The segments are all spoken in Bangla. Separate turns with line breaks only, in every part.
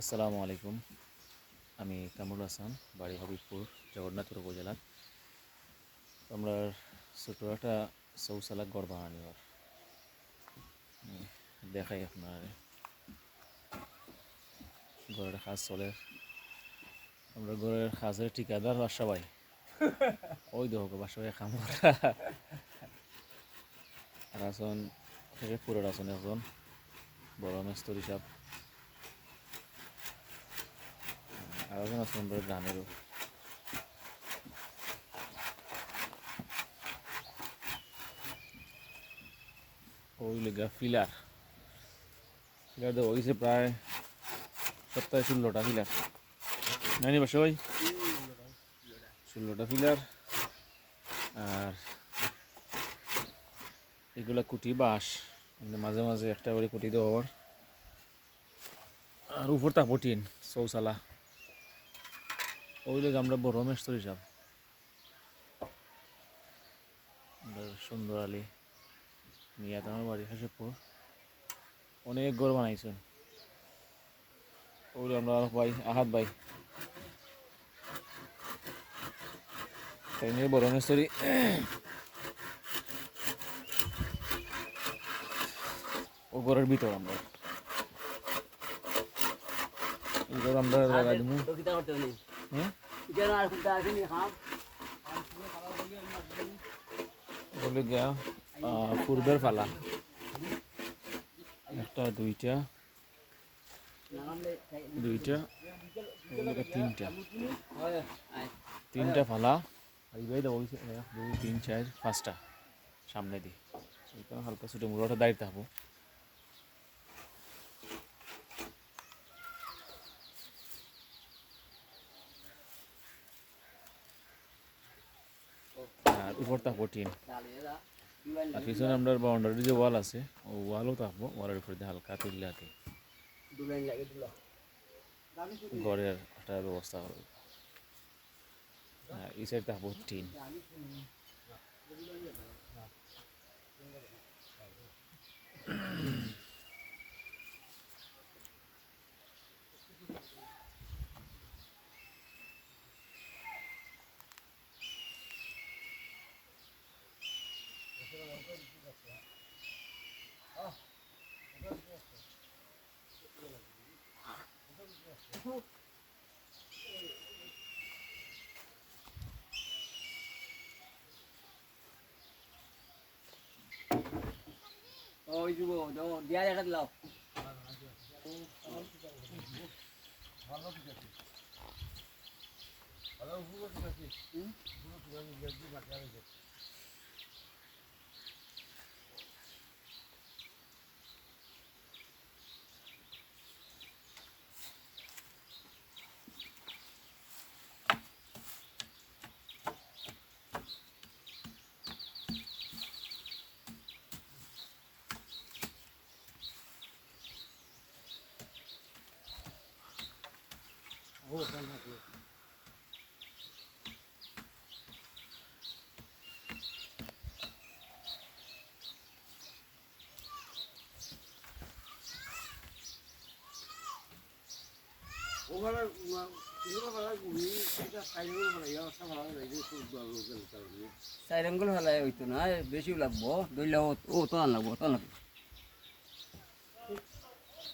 আসসালামু আলাইকুম। আমি কামরুল হাসান বাড়ি হবিবপুর জগন্নাথপুর উপজেলা। আমরা ছোটো একটা চৌচালা গড় উম, দেখাই আপনার। ঘরের কাজ চলে। আমরা ঘরের কাজের ঠিকাদার বাসাবাই। ওই দেখো বাসাবাই কাম করা। আর আছেন পুরো আছেন একজন বড় মেস্তরি সাহেব। আছেন আমরা গ্রামেরও ওই লেগা ফিলার। ফিলার দেবো হয়েছে প্রায় সপ্তাহে ষোলোটা ফিলার। নাইনি বাসা ভাই ষোলোটা ফিলার। আর এগুলা কুটি বাঁশ। মাঝে মাঝে একটা করে কুটি দেওয়ার আর উপর তা পটিন, চৌচালা। ওই লেগে আমরা বড় মেস্তর হিসাব আমরা সুন্দর আলী মিয়া আমার বাড়ি হাসিপুর। অনেক গড় বানাইছেন ওই আমরা আর ভাই আহাত ভাই। তাই নিয়ে বড় মেস্তরি ও ঘরের ভিতর আমরা। আমরা বলে গিয়া পূর্বের ফালা একটা দুইটা দুইটা তিনটা তিনটা ফালা দেবো এক দুই তিন চার পাঁচটা সামনে দিই হালকা ছুটে মুড়োটা দাঁড়িয়ে থাকব আর উপর থাকব টিন।
চালিয়ে যা দুলাইন
আর পিছনে আমরা বাউন্ডারি যে ওয়াল আছে, ও ওয়ালও থাকব ওয়ালের উপরে দিয়ে হালকা তুললে আর কি।
দুলাইন লাগে দুলা
ঘরের একটা ব্যবস্থা হবে। আর এই সাইড থাকব টিন।
Oh, you go, no, the other
had love. Adam bu nasıl kaçıyor? Bu nasıl kaçıyor? Geldi bak yarın. ভালো লোকেল চালানি
চাই রঙ্গল হলাই হইতো না বেশি লাগবো দইলা ও ও তো আন লাগবো তো আন লাগবো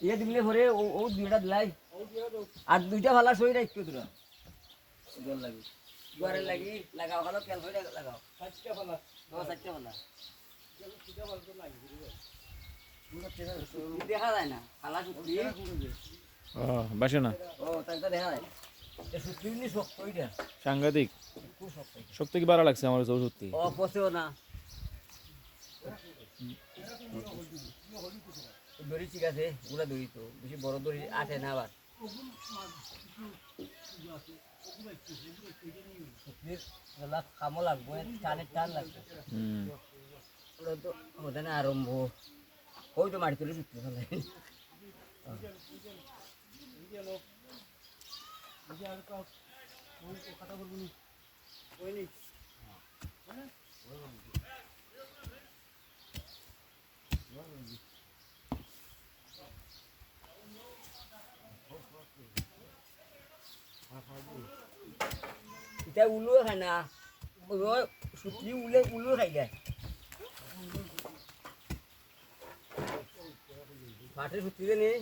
ইয়ে দিলে পরে ও ও দুইটা দিলাই আর দুইটা ভালা সই রাখতো তোরা জল লাগি। দুয়ারে লাগি লাগাও ভালো তেল লাগাও।
সাতটা
ভালা। দেখা যায় না
বাসে
ও দেখা যায়।
সাংঘাতিক।
খুব শক্ত
সত্যি কি বাড়া লাগছে আমার চৌষট্টি
না। দড়ি ঠিক আছে ওগুলা দড়ি তো। বেশি বড় দড়ি আসে না আবার। কামো লাগবো টানের টান লাগবে ওখানে আরম্ভ ওই তো মাটি তুলে শুকতে ফেলে এটা উলুও খায় না সুতলি উলে উলু খাই যায় পাটের সুতলিতে নেই